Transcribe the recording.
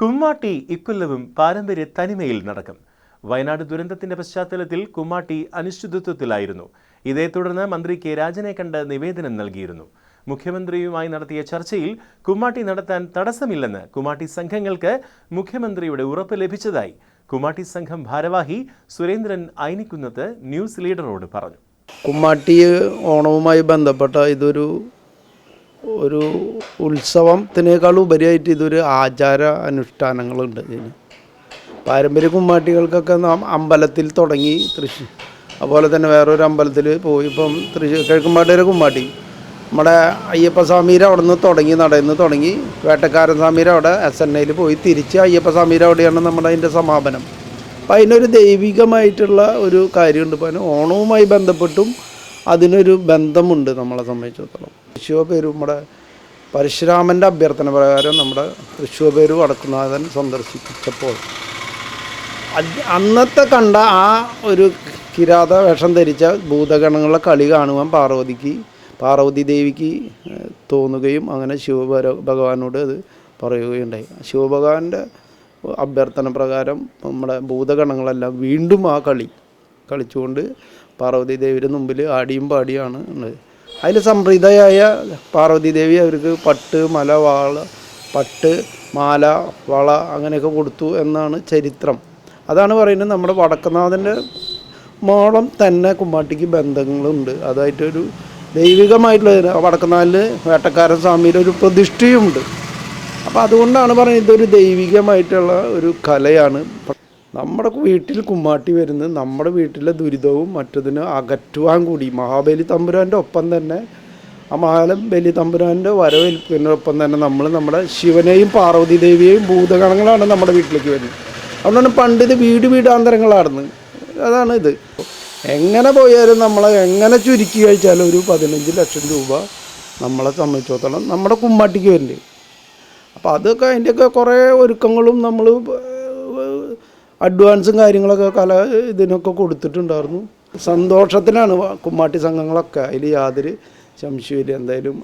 കുമ്മാട്ടി ഇക്കൊല്ലവും പാരമ്പര്യ തനിമയിൽ നടക്കും. വയനാട് ദുരന്തത്തിന്റെ പശ്ചാത്തലത്തിൽ കുമ്മാട്ടി അനിശ്ചിതത്വത്തിലായിരുന്നു. ഇതേ തുടർന്ന് മന്ത്രി കെ രാജനെ കണ്ട് നിവേദനം നൽകിയിരുന്നു. മുഖ്യമന്ത്രിയുമായി നടത്തിയ ചർച്ചയിൽ കുമ്മാട്ടി നടത്താൻ തടസ്സമില്ലെന്ന് കുമ്മാട്ടി സംഘങ്ങൾക്ക് മുഖ്യമന്ത്രിയുടെ ഉറപ്പ് ലഭിച്ചതായി കുമ്മാട്ടി സംഘം ഭാരവാഹി സുരേന്ദ്രൻ ഐനിക്കുന്നത്ത് ന്യൂസ് ലീഡറോട് പറഞ്ഞു. കുമ്മാട്ടി ഓണവുമായി ബന്ധപ്പെട്ട ഇതൊരു ഒരു ഉത്സവത്തിനേക്കാൾ ഉപരിയായിട്ട് ഇതൊരു ആചാര അനുഷ്ഠാനങ്ങളുണ്ട് ഇതിന്. പാരമ്പര്യ കുമ്മാട്ടികൾക്കൊക്കെ നാം അമ്പലത്തിൽ തുടങ്ങി തൃശ്ശൂർ അതുപോലെ തന്നെ വേറൊരു അമ്പലത്തിൽ പോയി ഇപ്പം തൃശ്ശൂർ കിഴക്കുമ്പാട്ടിയുടെ കുമ്മാട്ടി. നമ്മുടെ അയ്യപ്പസ്വാമിയുടെ അവിടെ നിന്ന് തുടങ്ങി നടന്ന് തുടങ്ങി. വേട്ടക്കാരൻ സ്വാമിയുടെ അവിടെ എസ് എൻ ഐയിൽ പോയി തിരിച്ച് അയ്യപ്പസ്വാമിയുടെ അവിടെയാണ് നമ്മുടെ അതിന്റെ സമാപനം. അപ്പം അതിനൊരു ദൈവികമായിട്ടുള്ള ഒരു കാര്യമുണ്ട്. ഇപ്പം അതിന് ഓണവുമായി ബന്ധപ്പെട്ടും അതിനൊരു ബന്ധമുണ്ട് നമ്മളെ സംബന്ധിച്ചിടത്തോളം. തൃശ്ശൂർ പേര് നമ്മുടെ പരശുരാമന്റെ അഭ്യർത്ഥന പ്രകാരം നമ്മുടെ തൃശ്ശൂർ പേര് വടക്കുനാഥൻ സന്ദർശിച്ചപ്പോൾ അന്നത്തെ കണ്ട ആ ഒരു കിരാത വേഷം ധരിച്ച ഭൂതഗണങ്ങളെ കളി കാണുവാൻ പാർവതിക്ക് പാർവതി ദേവിക്ക് തോന്നുകയും അങ്ങനെ ശിവഭര ഭഗവാനോട് അത് പറയുകയുണ്ടായി. ശിവഭഗവാന്റെ അഭ്യർത്ഥന പ്രകാരം നമ്മുടെ ഭൂതഗണങ്ങളെല്ലാം വീണ്ടും ആ കളി കളിച്ചുകൊണ്ട് പാർവതി ദേവിയുടെ മുമ്പിൽ ആടിയും പാടിയാണ് ഉള്ളത്. അതിൽ സംപ്രീതയായ പാർവതി ദേവി അവർക്ക് പട്ട് മല വാള പട്ട് മാല വള അങ്ങനെയൊക്കെ കൊടുത്തു എന്നാണ് ചരിത്രം. അതാണ് പറയുന്നത് നമ്മുടെ വടക്കനാഥന്റെ മോളം തന്നെ കുമ്മാട്ടിക്ക് ബന്ധങ്ങളുണ്ട്. അതായിട്ടൊരു ദൈവികമായിട്ടുള്ള വടക്കനാലിൽ വേട്ടക്കാരൻ സ്വാമിയുടെ ഒരു പ്രതിഷ്ഠയുമുണ്ട് അപ്പോൾ അതുകൊണ്ടാണ് പറയുന്നത് ഇതൊരു ദൈവികമായിട്ടുള്ള ഒരു കലയാണ്. നമ്മുടെ വീട്ടിൽ കുമ്മാട്ടി വരുന്ന നമ്മുടെ വീട്ടിലെ ദുരിതവും മറ്റതിന് അകറ്റുവാൻ കൂടി. മഹാബലി തമ്പുരാന്റെ ഒപ്പം തന്നെ. ആ മഹാബലി തമ്പുരാന്റെ വരവേൽപ്പിനൊപ്പം തന്നെ നമ്മൾ നമ്മുടെ ശിവനെയും പാർവതി ദേവിയെയും ഭൂതഗണങ്ങളാണ് നമ്മുടെ വീട്ടിലേക്ക് വരുന്നത്. അതുകൊണ്ടാണ് പണ്ട് ഇത് വീട് വീടാന്തരങ്ങളായിരുന്നു അതാണ് ഇത്. എങ്ങനെ പോയാലും നമ്മളെ എങ്ങനെ ചുരുക്കി കഴിച്ചാലും ഒരു പതിനഞ്ച് ലക്ഷം രൂപ നമ്മളെ സംബന്ധിച്ചിടത്തോളം നമ്മുടെ കുമ്മാട്ടിക്ക് വരില്ലേ അപ്പോൾ അതൊക്കെ അതിന്റെയൊക്കെ കുറേ ഒരുക്കങ്ങളും നമ്മൾ അഡ്വാൻസും കാര്യങ്ങളൊക്കെ കല ഇതിനൊക്കെ കൊടുത്തിട്ടുണ്ടായിരുന്നു. സന്തോഷത്തിലാണ് കുമ്മാട്ടി സംഘങ്ങളൊക്കെ അതിൽ യാതൊരു സംശയമില്ല എന്തായാലും